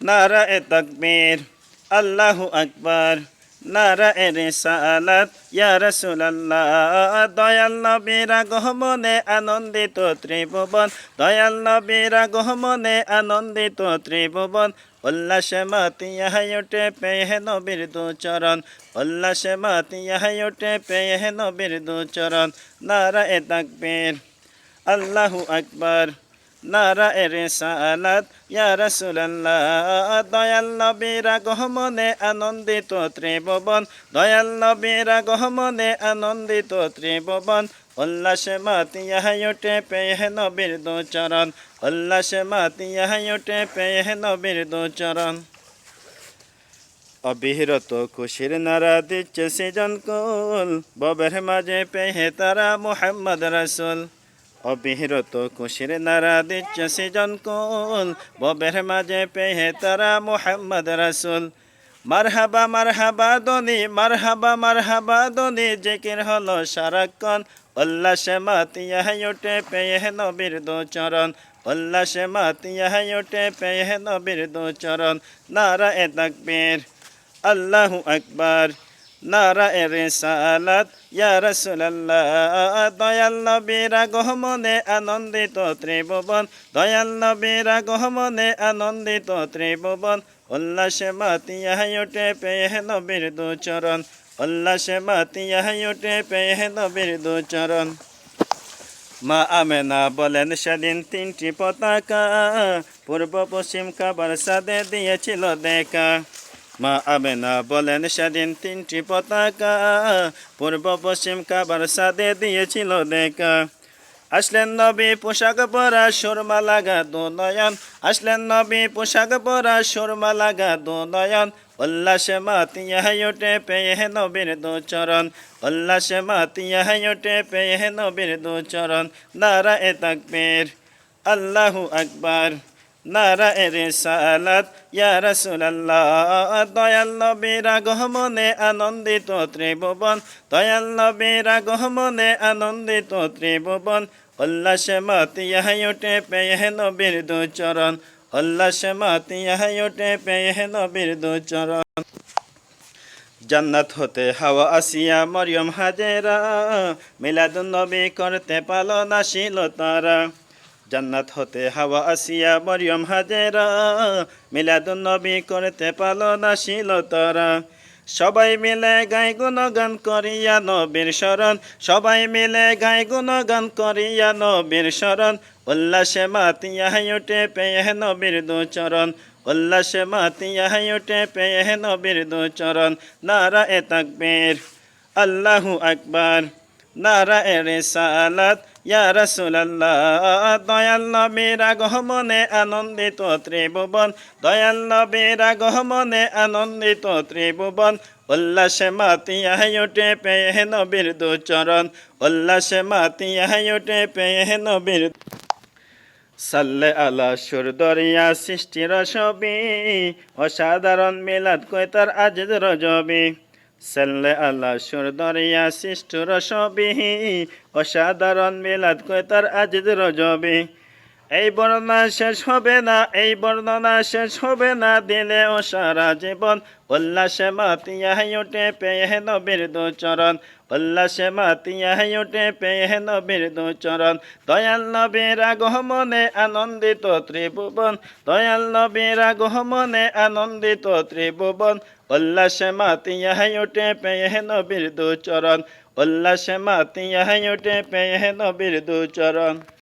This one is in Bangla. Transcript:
নারা এ তকবীর, আল্লাহু আকবার। নারা এ রিসালাত, ইয়া রাসূলুল্লাহ। দয়াল নবীর আগমনে আনন্দিত ত্রিভুবন, দয়াল নবীর আগমনে আনন্দিত ত্রিভুবন। উল্লাসে মাতিয়া ওঠে পেয়ে নবীর দু চরণ। উল্লাসে মাতিয়া ওঠে পেয়ে নবীর দু চরণ। নারা এ তাকবীর, আল্লাহু আকবার। নারা এ রিসালাত ইয়া রাসূলুল্লাহ, দয়াল নবীর আগমনে আনন্দিত ত্রিভুবন, দয়াল নবীর আগমনে আনন্দিত ত্রিভুবন, উল্লাসে মাতিয়া ওঠে পেয়ে নবীর দু চরণ উল্লাসে মাতিয়া ওঠে পেয়ে নবীর দু চরণ অবিরত খুশির নারা দিচ্ছে সৃজন কুল ববের মাঝে পেহে তারা মোহাম্মদ রাসুল। অবিরত খুশির নারা দিচ্ছে সৃজন কুল। ববের মাঝে পেহে তারা মোহাম্মদ রাসুল। মারহাবা মারহাবা দনি মারহাবা মারহাবা দনি জিকির হলো সারাক্ষণ। উল্লাসে মাতিয়া ওঠে পেয়ে নবীর দু চরণ উল্লাসে মাতিয়া ওঠে পেয়ে নবীর দু চরণ নারা এ তাকবীর। আল্লাহু আকবার। নারা এ রিসালাত ইয়া রাসূলুল্লাহ, দয়াল নবীর আগমনে আনন্দিত ত্রিভুবন। দয়াল নবীর আগমনে আনন্দিত ত্রিভুবন। উল্লাসে মাতিয়া ওঠে পেয়ে নবীর দু চরণ উল্লাসে মাতিয়া ওঠে পেয়ে নবীর দু চরণ মা আমেনা বলেন, সেদিন তিনটি পতাকা, পূর্ব পশ্চিম কাবার সাদে দিয়েছিল দেখা। মা আমেনা বলেন সেদিন তিনটি পতাকা, পূর্ব পশ্চিম কাবার সাদে দিয়েছিল দেখা। আসলেন নবী পোশাক পরা, সুরমা লাগা দু নয়ন। আসলেন নবী পোশাক পরা, সুরমা লাগা দু নয়ন। উল্লাসে মাতিয়া ওঠে পেয়ে নবীর দু চরণ। উল্লাসে মাতিয়া ওঠে পেয়ে নবীর দু চরণ। নারা এ তাকবীর, আল্লাহু আকবার। নারা এ রিসালাত ইয়া রাসূলুল্লাহ, দয়াল নবীর আগমনে আনন্দিত ত্রিভুবন, দয়াল নবীর আগমনে আনন্দিত ত্রিভুবন, উল্লাসে মাতিয়া ওঠে পেয়ে নবীর দু চরণ উল্লাসে মাতিয়া ওঠে পেয়ে নবীর দু চরণ জান্নাত হতে হাওয়া আসিয়া মরিয়ম হাজেরা, মিলাদুন নবী করতে পালন আসিল তারা। জান্নাত হতে হাওয়া আসিয়া মরিয়ম হাজেরা মিলাদুন নবী করতে পালন আসিল তারা। সবাই মিলে গাই গুণগান করিয়া নবীর শরণ সবাই মিলে গাই গুণগান করিয়া নবীর শরণ উল্লাসে মাতিয়া ওঠে পেয়ে নবীর দু চরণ উল্লাসে মাতিয়া ওঠে পেয়ে নবীর দু চরণ নারা এ তাকবীর, আল্লাহু আকবার। এ রিসালাত ইয়া রাসূলুল্লাহ, দয়াল নবীর আগমনে আনন্দিত ত্রিভুবন। দয়াল নবীর আগমনে আনন্দিত ত্রিভুবন। উল্লাসে মাতিয়া ওঠে পেয়ে নবীর দু চরণ। উল্লাসে মাতিয়া ওঠে পেয়ে নবীর সাল্লে আলা সুর দরিয়া সৃষ্টির ছবি। অসাধারণ মিলাদ কই তার আজিজ রজবি। সাল্লে আল্লাহ সুর দরিয়া সৃষ্ট রসবিহী অসাধারণ মিলাদ কই তার আজিদ রজবি। এই বর্ণনা শেষ হবে না, এই বর্ণনা শেষ হবে না। দিলে ও সারা জীবন উল্লাসে মাতিয়া ওঠে পেয়ে নবীর দু চরণ উল্লাসে মাতিয়া ওঠে পেয়ে নবীর দু চরণ দয়াল নবীর আগমনে আনন্দিত ত্রিভুবন। দয়াল নবীর আগমনে আনন্দিত ত্রিভুবন। উল্লাসে মাতিয়া ওঠে পেয়ে নবীর দু চরণ উল্লাসে মাতিয়া ওঠে পেয়ে নবীর দু চরণ